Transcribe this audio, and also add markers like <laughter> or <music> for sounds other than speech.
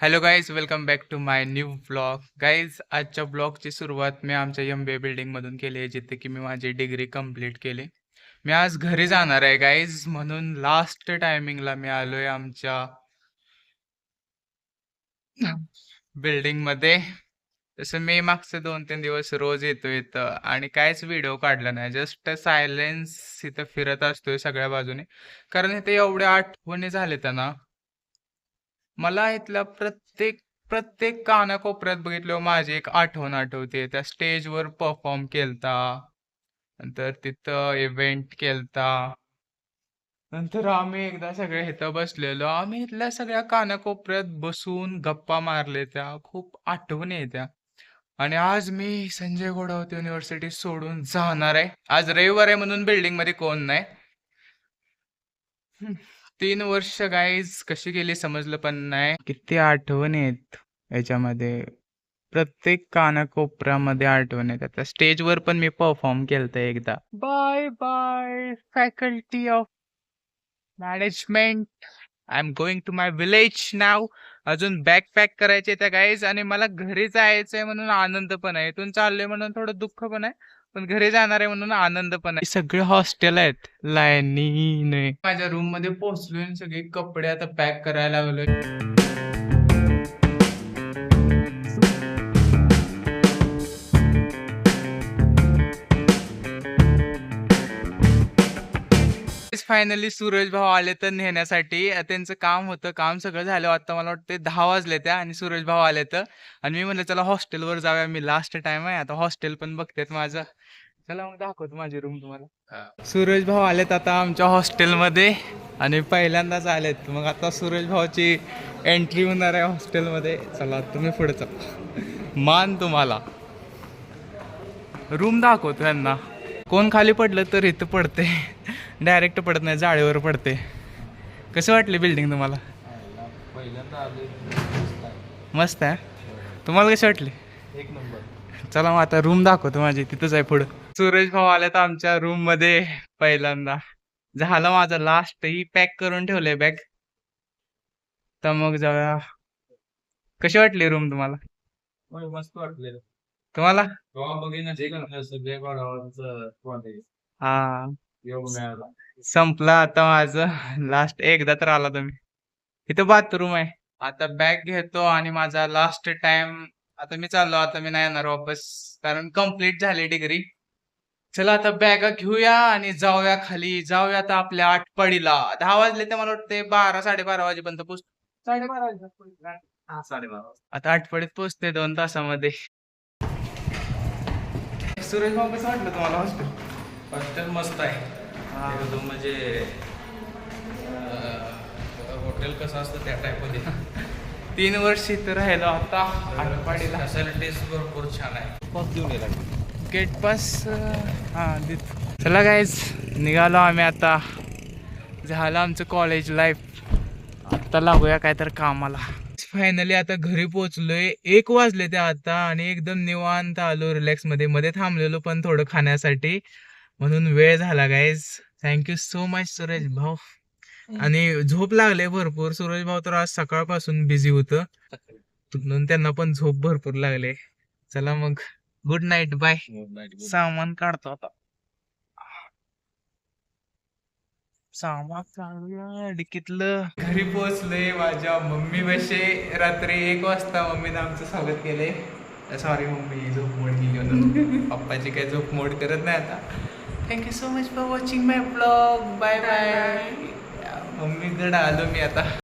Hello guys welcome back to my new vlog guys आजच्या ब्लॉगची सुरुवात मी आमच्या एम बी ए बिल्डिंगमधून केली आहे जिथे की मी माझी डिग्री कंप्लीट केली. मी आज घरी जाणार आहे गाईज म्हणून लास्ट टायमिंगला मी आलो आहे आमच्या बिल्डिंगमध्ये तसं मी मागचे दोन तीन दिवस रोज येतो इथं आणि काहीच व्हिडिओ काढला नाही. जस्ट सायलेन्स इथं फिरत असतोय सगळ्या बाजूने. कारण इथे एवढ्या आठवणी झाले त्यांना. मला इथल्या प्रत्येक प्रत्येक कानाकोपऱ्यात बघितल्यावर माझी एक आठवण आठवते. त्या स्टेजवर परफॉर्म केलता. नंतर तिथं इव्हेंट केलता. नंतर आम्ही एकदा सगळे इथं बसलेलो. आम्ही इथल्या सगळ्या कानाकोपऱ्यात बसून गप्पा मारले त्या. खूप आठवणी येत्या आणि आज मी संजय घोडावत युनिव्हर्सिटी सोडून जाणार आहे. आज रविवार आहे म्हणून बिल्डिंगमध्ये कोण नाही. तीन वर्ष गाईज कशी गेली समजलं पण नाही. किती आठवण आहेत याच्यामध्ये. प्रत्येक कानाकोपऱ्यामध्ये आठवण आहेत. आता स्टेजवर पण मी परफॉर्म केलत एकदा. Bye bye faculty of management I'm going to my village नाव अजून बॅग पॅक करायचे त्या गाईज आणि मला घरी जायचंय म्हणून आनंद पण आहे. इथून चाललोय म्हणून थोडं दुःख पण आहे पण घरी जाणार आहे म्हणून आनंद पण आहे. सगळे हॉस्टेल आहेत. लाईनीने. माझ्या रूममध्ये पोहोचलोय सगळे कपडे आता पॅक करायला लागलोय. फायनली सूरज भाऊ आले तर नेण्यासाठी. त्यांचं काम होतं काम सगळं झालं. आता मला वाटतं दहा वाजले त्या आणि सूरज भाऊ आले तर. आणि मी म्हणलं चला हॉस्टेलवर जाऊया मी. लास्ट टाइम आहे. आता हॉस्टेल पण बघतेत माझं. चला मग दाखवतो माझी रूम तुम्हाला. सूरज भाऊ आलेत आता आमच्या हॉस्टेलमध्ये. आणि पहिल्यांदाच आलेत. मग आता सूरज भाऊची एंट्री होणार आहे हॉस्टेलमध्ये. चला तुम्ही पुढे चला. मान तुम्हाला. रूम दाखवतो यांना. कोण खाली पडलं तर इथं पडते. डायरेक्ट पडत नाही जाळीवर पडते. कसं वाटली बिल्डिंग तुम्हाला? आले मस्त आहे. तुम्हाला कशी वाटली? एक नंबर चला मग आता रूम दाखवतो माझी तिथंच आहे पुढं. सूरज भाऊ आल्यात आमच्या रूममध्ये पहिल्यांदा. झालं माझं लास्ट ही पॅक करून ठेवलंय बॅग तर मग जाऊया कशी वाटली रूम तुम्हाला? मस्त वाटलेलं. तुम्हाला? हा. संपला आता माझं. लास्ट एकदा तर आला तुम्ही. इथं बाथरूम आहे. आता बॅग घेतो आणि माझा लास्ट टाइम आता मी चाललो आता मी नाही येणार वापस. कारण कंप्लीट झाली डिग्री चला आता बॅगा घेऊया आणि जाऊया खाली. जाऊया आता आपल्या आटपाडीला दहा वाजले ते मला वाटते बारा साडेबारा वाजेपर्यंत पोहोच. साडेबारा वाजेपर्यंत हा साडेबारा आता पोहोचते दोन तासामध्ये. सुरेश कसं वाटलं तुम्हाला हॉस्टेल हॉस्टेल मस्त आहे. एकदम म्हणजे हॉटेल कसं असतं त्या टाईपमध्ये तीन वर्ष इथं राहिलो आता आटपाडीला फॅसिलिटीज भरपूर छान आहे. खूप देऊन येईल गेट पास हां देत. चला गाईज निघालो आम्ही आता. झालं आमचं कॉलेज लाईफ आता लागूया काय तर कामाला. फायनली आता घरी पोहोचलोय. एक वाजले ते आता आणि एकदम निवांत आलो रिलॅक्समध्ये. मध्ये थांबलेलो पण थोडं खाण्यासाठी. म्हणून वेळ झाला guys thank you so much Suresh भाऊ. आणि झोप लागले भरपूर. सुरेश भाऊ तर आज सकाळपासून बिझी होतं. म्हणून त्यांना पण झोप भरपूर लागले. चला मग. गुड नाईट बाय सामान काढतो आता. सामान काढूया डिकीतलं. घरी पोहोचलोय माझ्या मम्मी बसे रात्री एक वाजता मम्मीनं आमचं स्वागत केलंय. सॉरी मम्मी झोप मोड केली म्हणून <laughs> पप्पाची काही झोप मोड करत नाही आता. Thank you so much for watching my vlog bye bye मम्मीकडं आलो मी आता.